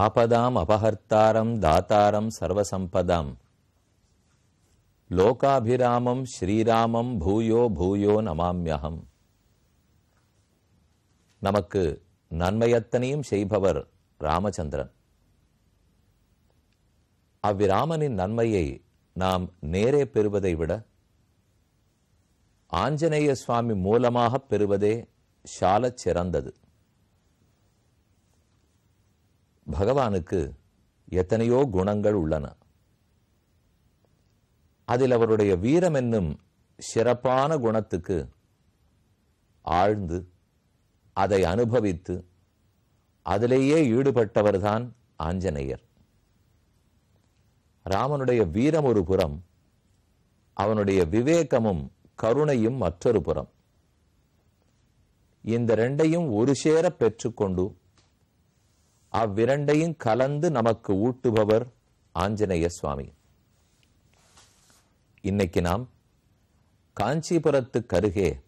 ஆபதாம் அபஹர்த்தாரம் தாத்தாரம் சர்வசம்பதாம். லோகாபிராமம் ஸ்ரீராமம் பூயோ பூயோ நமாம்யகம் நமக்கு நன்மையத்தனையும் செய்பவர் ராமச்சந்திரன். அவ்விராமனின் நன்மையை நாம் நேரே பெறுவதை விட ஆஞ்சநேய சுவாமி மூலமாக பெறுவதே சாலச் சிறந்தது. பகவானுக்கு எத்தனையோ குணங்கள் உள்ளன. அதில் அவருடைய வீரம் என்னும் சிறப்பான குணத்துக்கு ஆழ்ந்து அதை அனுபவித்து அதிலேயே ஈடுபட்டவர்தான் ஆஞ்சநேயர். ராமனுடைய வீரம் ஒரு புறம் அவனுடைய விவேகமும் கருணையும் மற்றொரு புறம். இந்த ரெண்டையும் ஒரு சேர பெற்றுக்கொண்டு அவ்விரண்டையும் கலந்து நமக்கு ஊட்டுபவர் ஆஞ்சநேய சுவாமி. இன்னைக்கு நாம் காஞ்சிபுரத்துக்கு அருகே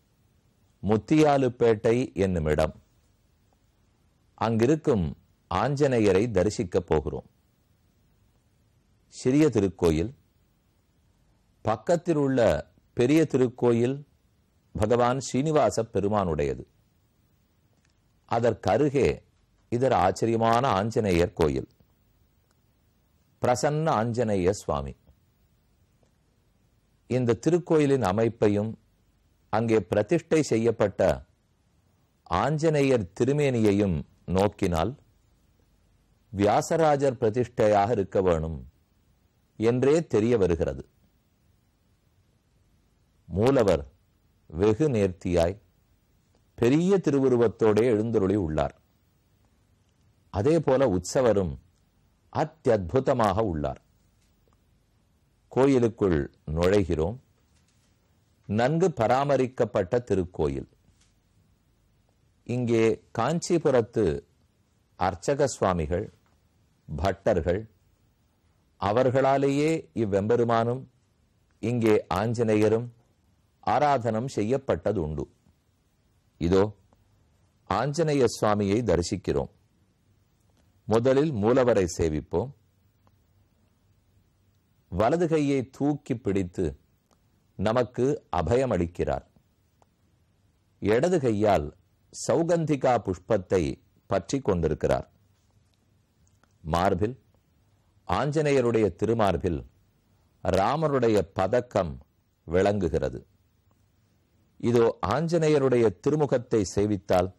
முத்தியாலுப்பேட்டை என்னும் இடம். அங்கிருக்கும் ஆஞ்சநேயரை தரிசிக்கப் போகிறோம். சிறிய திருக்கோயில் பக்கத்தில் உள்ள பெரிய திருக்கோயில் பகவான் ஸ்ரீனிவாச பெருமானுடையது. அதற்கருகே இதர் ஆச்சரியமான ஆஞ்சநேயர் கோயில். பிரசன்ன ஆஞ்சநேய சுவாமி. இந்த திருக்கோயிலின் அமைப்பையும் அங்கே பிரதிஷ்டை செய்யப்பட்ட ஆஞ்சநேயர் திருமேனியையும் நோக்கினால் வியாசராஜர் பிரதிஷ்டையாக இருக்க வேணும் என்றே தெரிய வருகிறது. மூலவர் வெகு நேர்த்தியாய் பெரிய திருவுருவத்தோடே எழுந்தருளி உள்ளார். அதே போல உற்சவரும் அத்தியுதமாக உள்ளார். கோயிலுக்குள் நுழைகிறோம். நன்கு பராமரிக்கப்பட்ட திருக்கோயில். இங்கே காஞ்சிபுரத்து அர்ச்சக சுவாமிகள் பட்டர்கள் அவர்களாலேயே இவ்வெம்பெருமானும் இங்கே ஆஞ்சநேயரும் ஆராதனம் செய்யப்பட்டது உண்டு இதோ ஆஞ்சநேய சுவாமியை தரிசிக்கிறோம். முதலில் மூலவரை சேவிப்போம். வலது கையை தூக்கி பிடித்து நமக்கு அபயமளிக்கிறார் இடது கையால் சௌகந்திகா புஷ்பத்தை பற்றி கொண்டிருக்கிறார். மார்பில் ஆஞ்சநேயருடைய திருமார்பில் ராமருடைய பதக்கம் விளங்குகிறது. இதோ ஆஞ்சநேயருடைய திருமுகத்தை சேவித்தால்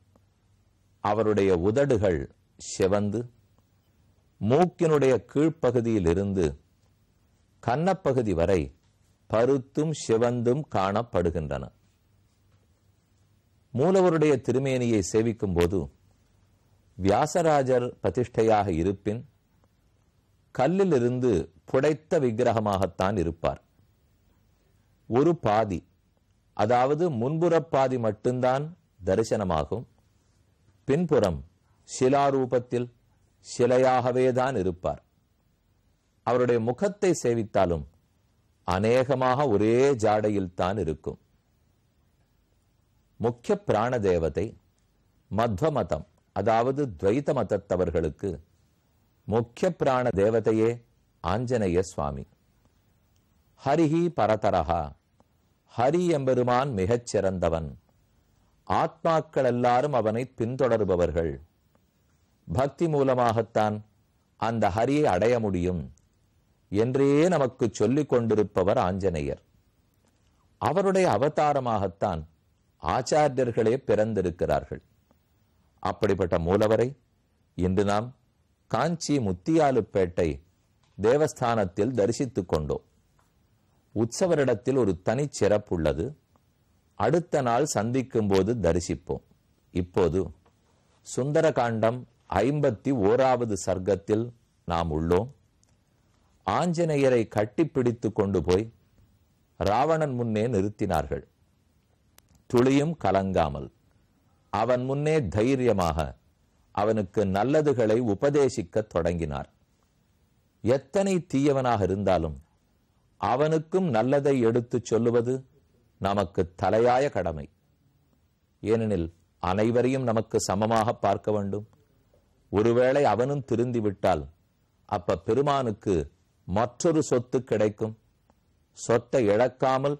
அவருடைய உதடுகள் செவந்து மூக்கினுடைய கீழ்ப்பகுதியில் இருந்து கன்னப்பகுதி வரை பருத்தும் சிவந்தும் காணப்படுகின்றன. மூலவருடைய திருமேனியை சேவிக்கும் போது வியாசராஜர் பிரதிஷ்டையாக இருப்பின் கல்லிலிருந்து புடைத்த விக்கிரகமாகத்தான் இருப்பார். ஒரு பாதி அதாவது முன்புற பாதி மட்டும்தான் தரிசனமாகும். பின்புறம் சிலாரூபத்தில் சிலையாகவே தான் இருப்பார். அவருடைய முகத்தை சேவித்தாலும் அநேகமாக ஒரே ஜாடையில் தான் இருக்கும். முக்கிய பிராண தேவதை மத்வ மதம் அதாவது துவைத மதத்தவர்களுக்கு முக்கிய பிராண தேவதையே ஆஞ்சநேய சுவாமி. ஹரிஹி பரதரஹா ஹரி எம்பெருமான் மிகச் சிறந்தவன் ஆத்மாக்கள் எல்லாரும் அவனை பின்தொடர்பவர்கள். பக்தி மூலமாகத்தான் அந்த ஹரியை அடைய முடியும் என்றே நமக்கு சொல்லிக் கொண்டிருப்பவர் ஆஞ்சநேயர். அவருடைய அவதாரமாகத்தான் ஆச்சாரியர்களே பிறந்திருக்கிறார்கள். அப்படிப்பட்ட மூலவரை இன்று நாம் காஞ்சி முத்தியாலுப்பேட்டை தேவஸ்தானத்தில் தரிசித்துக் கொண்டோம். உற்சவரிடத்தில் ஒரு தனிச் சிறப்புள்ளது அடுத்த நாள் சந்திக்கும் போது தரிசிப்போம். இப்போது சுந்தரகாண்டம் ஐம்பத்தி ஓராவது சர்க்கத்தில் நாம் உள்ளோம். ஆஞ்சநேயரை கட்டிப்பிடித்து கொண்டு போய் ராவணன் முன்னே நிறுத்தினார்கள். துளியும் கலங்காமல். அவன் முன்னே தைரியமாக அவனுக்கு நல்லதுகளை உபதேசிக்கத் தொடங்கினார். எத்தனை தீயவனாக இருந்தாலும் அவனுக்கும் நல்லதை எடுத்துச் சொல்லுவது நமக்கு தலையாய கடமை. ஏனெனில் அனைவரையும் நமக்கு சமமாக பார்க்க வேண்டும். ஒருவேளை அவனும் திருந்தி விட்டால் அப்ப பெருமானுக்கு மற்றொரு சொத்து கிடைக்கும். சொத்தை இழக்காமல்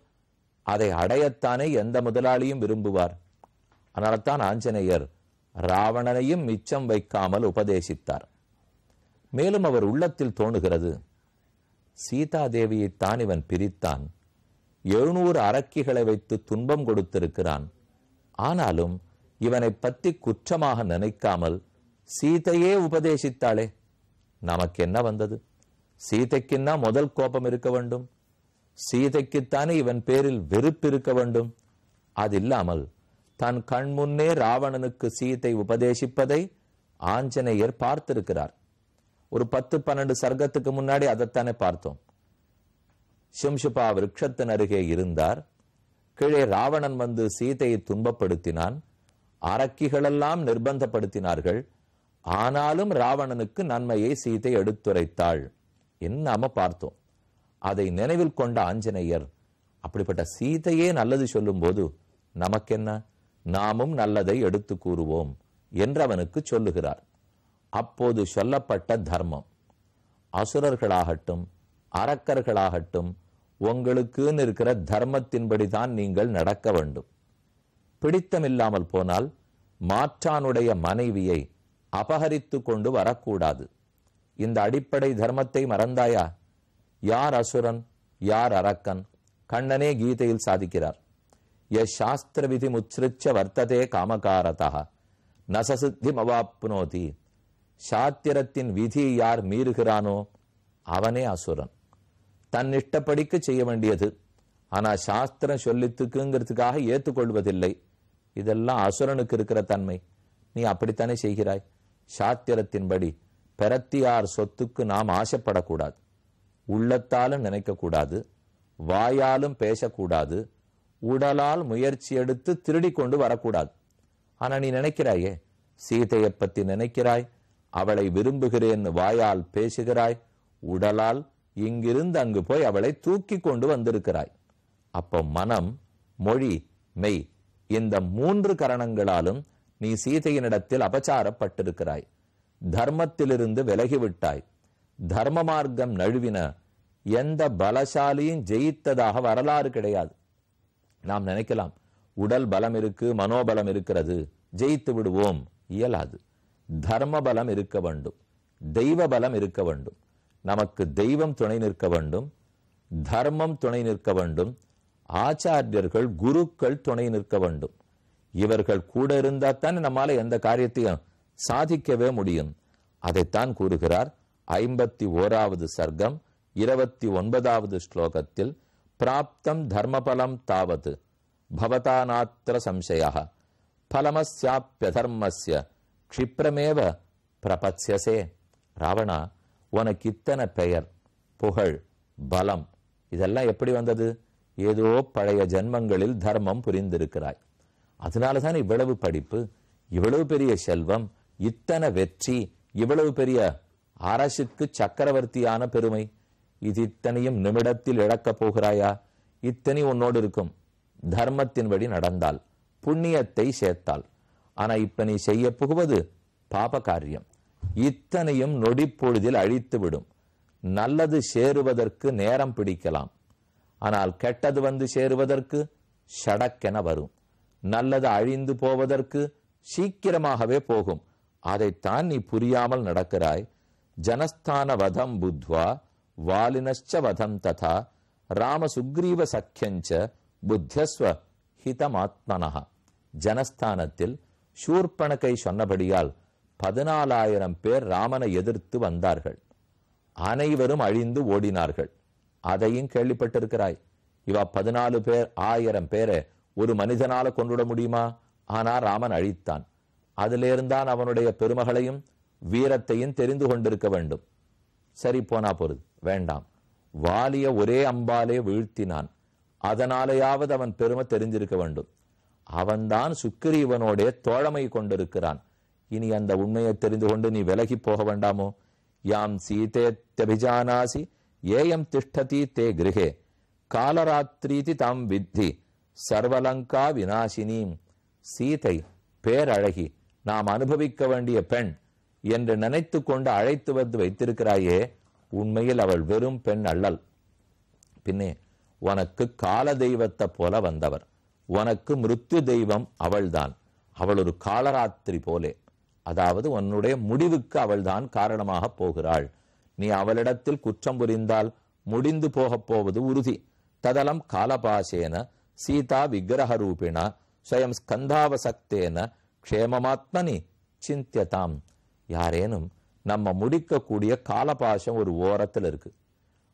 அதை அடையத்தானே எந்த முதலாளியும் விரும்புவார். அதனால்தான் ஆஞ்சநேயர் ராவணனையும் மிச்சம் வைக்காமல் உபதேசித்தார். மேலும் அவர் உள்ளத்தில் தோணுகிறது சீதாதேவியைத்தான் இவன் பிரித்தான். எழுநூறு அரக்கிகளை வைத்து துன்பம் கொடுத்திருக்கிறான். ஆனாலும் இவனை பற்றி குற்றமாக நினைக்காமல் சீதையே உபதேசித்தாளே. நமக்கு என்ன வந்தது? சீதைக்குன்னா முதல் கோபம் இருக்க வேண்டும். சீதைக்குத்தானே இவன் பேரில் வெறுப்பு இருக்க வேண்டும். அது இல்லாமல் தன் கண் முன்னே ராவணனுக்கு சீதை உபதேசிப்பதை ஆஞ்சநேயர் பார்த்திருக்கிறார். ஒரு பத்து பன்னெண்டு சர்க்கத்துக்கு முன்னாடி அதைத்தானே பார்த்தோம். சிம்சுபா விரக்ஷத்தின் அருகே இருந்தார். கீழே ராவணன் வந்து சீதையை துன்பப்படுத்தினான். அரக்கிகளெல்லாம் நிர்பந்தப்படுத்தினார்கள். ஆனாலும் ராவணனுக்கு நன்மையை சீதை எடுத்துரைத்தாள். நாம பார்த்தோம். அதை நினைவில் கொண்ட ஆஞ்சநேயர் அப்படிப்பட்ட சீதையே நல்லது சொல்லும்போது நமக்கென்ன? நாமும் நல்லதை எடுத்து கூறுவோம் என்றவனுக்கு சொல்லுகிறார். அப்போது சொல்லப்பட்ட தர்மம் அசுரர்களாகட்டும் அரக்கர்களாகட்டும் உங்களுக்குன்னு இருக்கிற தர்மத்தின்படி தான் நீங்கள் நடக்க வேண்டும். பிடித்தமில்லாமல் போனால் மாற்றானுடைய மனைவியை அபகரித்து கொண்டு வரக்கூடாது. இந்த அடிப்படை தர்மத்தை மறந்தாயா? யார் அசுரன்? யார் அரக்கன்? கண்ணனே கீதையில் சாதிக்கிறார். எஸ் சாஸ்திர விதி முச்சிருச்ச வர்த்ததே காமகாரதா. நசசித்திமவாப்னோதி. சாத்திரத்தின் விதி யார் மீறுகிறானோ அவனே அசுரன். தன் இஷ்டப்படிக்கு செய்ய வேண்டியது. ஆனா சாஸ்திரம் சொல்லித்துக்குங்கிறதுக்காக ஏத்துக்கொள்வதில்லை. இதெல்லாம் அசுரனுக்கு இருக்கிற தன்மை. நீ அப்படித்தானே செய்கிறாய்? சாத்திரத்தின்படி பெறத்தியார் சொத்துக்கு நாம் ஆசைப்படக்கூடாது. உள்ளத்தாலும் நினைக்கக்கூடாது. வாயாலும் பேசக்கூடாது. உடலால் முயற்சி எடுத்து திருடி கொண்டு வரக்கூடாது. ஆனா நீ நினைக்கிறாயே? சீதையை பத்தி நினைக்கிறாய்? அவளை விரும்புகிறேன் வாயால் பேசுகிறாய்? உடலால் இங்கிருந்து அங்கு போய் அவளை தூக்கி கொண்டு வந்திருக்கிறாய். அப்போ மனம் மொழி மெய் இந்த மூன்று கரணங்களாலும் நீ சீதையினிடத்தில் அபச்சாரப்பட்டிருக்கிறாய். தர்மத்திலிருந்து விலகிவிட்டாய். தர்ம மார்க்கம் நழுவின எந்த பலசாலியும் ஜெயித்ததாக வரலாறு கிடையாது. நாம் நினைக்கலாம் உடல் பலம் இருக்கு மனோபலம் இருக்கிறது ஜெயித்து விடுவோம் இயலாது. தர்ம பலம் இருக்க வேண்டும் தெய்வ பலம் இருக்க வேண்டும் நமக்கு தெய்வம் துணை நிற்க வேண்டும் தர்மம் துணை நிற்க வேண்டும் ஆச்சாரியர்கள் குருக்கள் துணை நிற்க வேண்டும். இவர்கள் கூட இருந்தா தான் நம்மால எந்த காரியத்தையும் சாதிக்கவே முடியும். அதைத்தான் கூறுகிறார். ஐம்பத்தி ஓராவது சர்க்கம் இருபத்தி ஒன்பதாவது ஸ்லோகத்தில் பிராப்தம் தர்மபலம் தாவது பவதானாத்திர சம்சயா பலமஸ்யாப்பியதர்மஸ்ய க்ஷிப்ரமேவ பிரபத்யசே ராவணா உனக்கு இத்தனை பெயர் புகழ் பலம் இதெல்லாம் எப்படி வந்தது? ஏதோ பழைய ஜென்மங்களில் தர்மம் புரிந்திருக்கிறாய். அதனால தான் இவ்வளவு படிப்பு இவ்வளவு பெரிய செல்வம் இத்தனை வெற்றி இவ்வளவு பெரிய அரசுக்கு சக்கரவர்த்தியான பெருமை. இது இத்தனையும் நிமிடத்தில் இழக்கப் போகிறாயா? இத்தனை உன்னோடு இருக்கும். தர்மத்தின்படி நடந்தால் புண்ணியத்தை சேர்த்தால். ஆனா இப்ப நீ செய்ய புகுவது பாப காரியம் இத்தனையும் நொடிப்பொழுதில் அழித்து விடும் நல்லது சேருவதற்கு நேரம் பிடிக்கலாம். ஆனால் கெட்டது வந்து சேருவதற்கு சடக்கென வரும். நல்லது அழிந்து போவதற்கு சீக்கிரமாகவே போகும். அதைத்தான் நீ புரியாமல் நடக்கிறாய். ஜனஸ்தான வதம் புத்வா வாலினச்ச வதம் ததா ராம சுக்ரீவ சக்கியஞ்ச புத்தியஸ்வ ஹிதமாத்மனஹா. ஜனஸ்தானத்தில் சூர்பணக்கை சொன்னபடியால் பதினாலாயிரம் பேர் ராமனை எதிர்த்து வந்தார்கள். அனைவரும் அழிந்து ஓடினார்கள். அதையும் கேள்விப்பட்டிருக்கிறாய். இவா பதினாலு பேர் ஆயிரம் பேரை ஒரு மனிதனால கொண்டுட முடியுமா? ஆனா ராமன் அழித்தான். அதிலிருந்தான் அவனுடைய பெருமகளையும் வீரத்தையும் தெரிந்து கொண்டிருக்க வேண்டும். சரி போனா பொருது வேண்டாம். வாலிய ஒரே அம்பாலே வீழ்த்தினான். அதனாலேயாவது அவன் பெருமை தெரிஞ்சிருக்க வேண்டும். அவன்தான் சுக்கிரீவனோடைய தோழமை கொண்டிருக்கிறான். இனி அந்த உண்மையை தெரிந்து கொண்டு நீ விலகி போக வேண்டாமோ? யாம் சீதேத்யபிஜானாசி ஏயம் திஷ்டதி தே கிரகே காலராத்திரீதி தாம் வித்தி. சர்வலங்கா வினாசினீம் சீதை பேரழகி நாம் அனுபவிக்க வேண்டிய பெண் என்று நினைத்து கொண்டு அழைத்து வந்து வைத்திருக்கிறாயே உண்மையில் அவள் வெறும் பெண் அல்லல். பின்னே உனக்கு கால தெய்வத்தை போல வந்தவர். உனக்கு மிருத்யு தெய்வம் அவள்தான். அவள் ஒரு காலராத்திரி போலே. அதாவது உன்னுடைய முடிவுக்கு அவள்தான் காரணமாக போகிறாள். நீ அவளிடத்தில் குற்றம் புரிந்தால் முடிந்து போகப் போவது உறுதி. ததலம் காலபாசேன சீதா விக்கிரக ரூபிண ஸ்வயம் ஸ்கந்தாவசக்தேன க்ஷேமமாத்மனி சிந்தியதாம் யாரேனும் நம்ம முடிக்கக்கூடிய காலபாசம் ஒரு ஓரத்தில் இருக்கு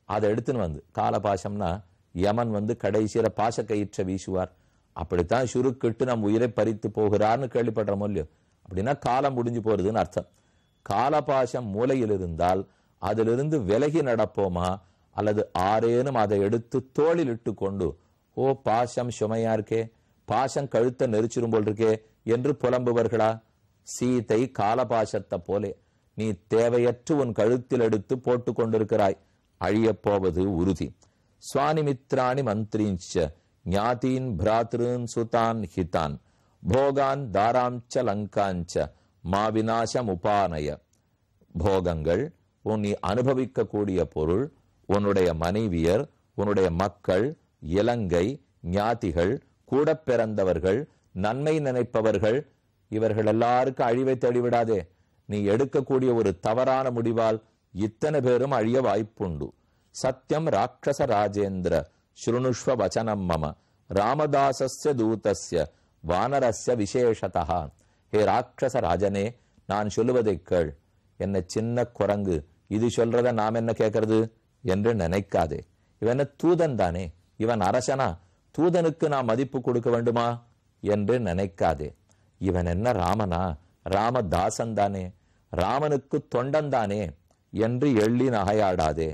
அதை எடுத்துன்னு வந்து காலபாசம்னா யமன் வந்து கடைசியில பாச கயிற்ற வீசுவார் அப்படித்தான் சுருக்கிட்டு நம் உயிரை பறித்து போகிறார்னு கேள்விப்படுறோமோ இல்லையோ அப்படின்னா காலம் முடிஞ்சு போறதுன்னு அர்த்தம் காலபாசம் மூலையில் இருந்தால் அதிலிருந்து விலகி நடப்போமா அல்லது ஆரேனும் அதை எடுத்து தோளில் இட்டு கொண்டு ஓ பாசம் சுமையா இருக்கே. பாசம் கழுத்த நெரிச்சிரும் போல் இருக்கே என்று புலம்புவர்களா? சீதை காலபாசத்தை போலே நீ தேவையற்று உன் கழுத்தில் எடுத்து போட்டு கொண்டிருக்கிறாய். அழியப் போவது உறுதி. சுவானிமித்ராணி மந்திரிஞ்ச ஞாதீன் பிராத்ருன் சுதான் ஹிதான். போகான் தாராஞ்ச லங்காஞ்ச மாவிநாசம் உபானய. போகங்கள் உன் நீ அனுபவிக்கக்கூடிய பொருள் உன்னுடைய மனைவியர் உன்னுடைய மக்கள் இலங்கை ஞாதிகள் கூட பிறந்தவர்கள் நன்மை நினைப்பவர்கள் இவர்கள் எல்லாருக்கும் அழிவை தேடிவிடாதே. நீ எடுக்கக்கூடிய ஒரு தவறான முடிவால் இத்தனை பேரும் அழிய வாய்ப்புண்டு. சத்தியம் ராட்சச ராஜேந்திர ஸ்ருணுஷ்வ வச்சனம் மம ராமதாசஸ்ய தூதஸ்ய வானரஸ்ய விசேஷதா. ஹே ராட்சச ராஜனே நான் சொல்லுவதை கேள். என்ன சின்ன குரங்கு இது சொல்றத நாம் என்ன கேட்கறது? என்று நினைக்காதே. இவன் தூதன் தானே? இவன் அரசனா? தூதனுக்கு நான் மதிப்பு கொடுக்க வேண்டுமா? என்று நினைக்காதே. இவன் என்ன ராமனா? ராமதாசன் தானே. ராமனுக்கு தொண்டன் தானே என்று எள்ளி நகையாடாதே.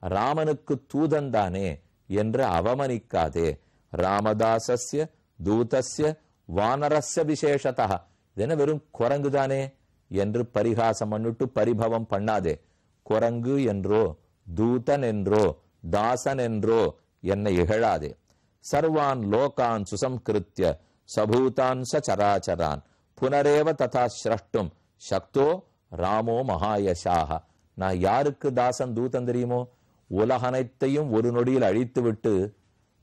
ராமனுக்கு தூதன் தானே என்று அவமனிக்காதே. ராமதாசஸ்ய தூதஸ்ய வானரஸ்ய விசேஷதா. இதென என்ன வெறும் குரங்குதானே என்று பரிகாசம் பண்ணிட்டு பரிபவம் பண்ணாதே. குரங்கு என்றோ தூதன் என்றோ தாசன் என்றோ என்னை இகழாதே. சர்வான் லோகான் சுசம்கிருத்திய சபூதான் ச சராச்சரான் புனரேவ ததா சிரஷ்டும். சக்தோ ராமோ மகாயசாக. நான் யாருக்கு தாசன் தூதன் தெரியுமோ? உலகனைத்தையும் ஒரு நொடியில் அழித்துவிட்டு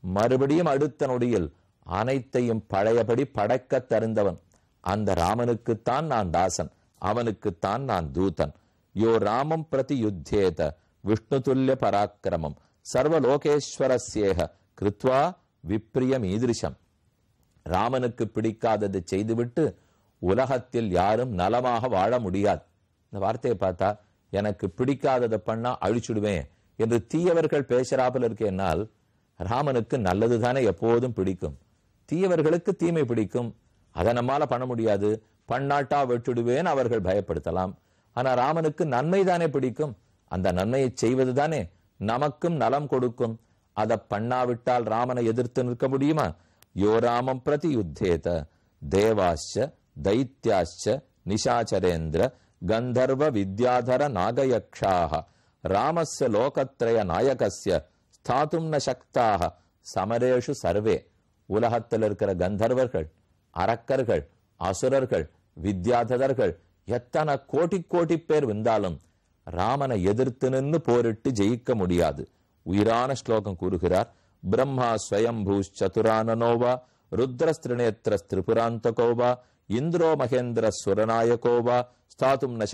மறுபடியும் அடுத்த நொடியில் அனைத்தையும் பழையபடி படைக்க தருந்தவன். அந்த ராமனுக்குத்தான் நான் தாசன் அவனுக்குத்தான் நான் தூதன். யோ ராமம் பிரதி யுத்தேத விஷ்ணு துல்லிய பராக்கிரமம். சர்வலோகேஸ்வரஸ்யேக கிருத்வா விப்ரியம் ஈதிருஷம் ராமனுக்கு பிடிக்காததை செய்துவிட்டு உலகத்தில் யாரும் நலமாக வாழ முடியாது. இந்த வார்த்தையை பார்த்தா எனக்கு பிடிக்காததை பண்ணா அழிச்சுடுவேன் என்று தீயவர்கள் பேசுறாப்புல இருக்கேனால் ராமனுக்கு நல்லது தானே எப்போதும் பிடிக்கும். தீயவர்களுக்கு தீமை பிடிக்கும். அதை நம்மால பண்ண முடியாது. பண்ணாட்டா வெட்டுடுவேன் அவர்கள் பயப்படுத்தலாம். ஆனா ராமனுக்கு நன்மை தானே பிடிக்கும். அந்த நன்மையை செய்வது தானே நமக்கும் நலம் கொடுக்கும். அதை பண்ணாவிட்டால் ராமனை எதிர்த்து நிற்க முடியுமா? யோ ராமம் பிரதி யுத்தேத தேவாச்ச தைத்யாச்ச நிஷாச்சரேந்திர கந்தர்வ வித்யாதர நாகயக்ஷாக ராமஸ்ய லோகத்ரய நாயகஸ்ய ஸ்தாத்தும் ந சக்தாக சமரேஷு சர்வே. உலகத்தில் இருக்கிற கந்தர்வர்கள் அரக்கர்கள் அசுரர்கள் வித்யாதரர்கள் எத்தனை கோட்டி கோட்டி பேர் வந்தாலும் ராமனை எதிர்த்து நின்று போரிட்டு ஜெயிக்க முடியாது. உயிரான ஸ்லோகம் கூறுகிறார் பிரம்மா ஸ்வயம்பூ சதுரானனோவா ருத்ரஸ்திரிநேத்திர திரிபுராந்தகோவா இந்திரோ மகேந்திர சுரநாயகோவா ஸ்தாதும் ந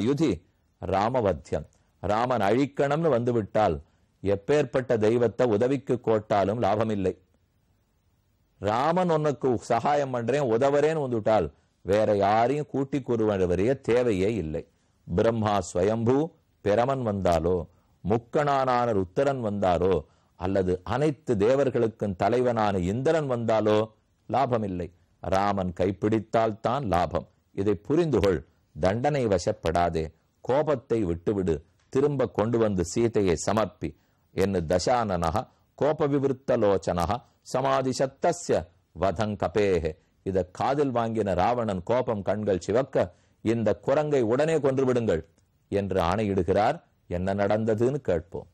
யுதி ராமவத்தியம் ராமன் அழிக்கணும்னு வந்துவிட்டால் எப்பேற்பட்ட தெய்வத்தை உதவிக்கு கோட்டாலும் லாபமில்லை. ராமன் உனக்கு சகாயம் பண்றேன் உதவரேன்னு வந்துவிட்டால் வேற யாரையும் கூட்டி கூறுவரைய தேவையே இல்லை. பிரம்மா ஸ்வயம்பூ பிரமன் வந்தாலோ முக்கணானான ருத்தரன் வந்தாரோ அல்லது அனைத்து தேவர்களுக்கும் தலைவனான இந்திரன் வந்தாலோ லாபமில்லை. ராமன் கைப்பிடித்தால் தான் லாபம். இதை புரிந்துகொள். தண்டனை வசப்படாதே. கோபத்தை விட்டுவிடு. திரும்ப கொண்டு வந்து சீதையை சமர்ப்பி. என்று தசானனக கோப விவருத்த லோச்சனக சமாதி சத்தஸ்ய வதங் கபேஹே இத காதில் வாங்கின ராவணன் கோபம் கண்கள் சிவக்க இந்த குரங்கை உடனே கொன்றுவிடுங்கள் என்று ஆணையிடுகிறார். என்ன நடந்ததுன்னு கேட்போம்.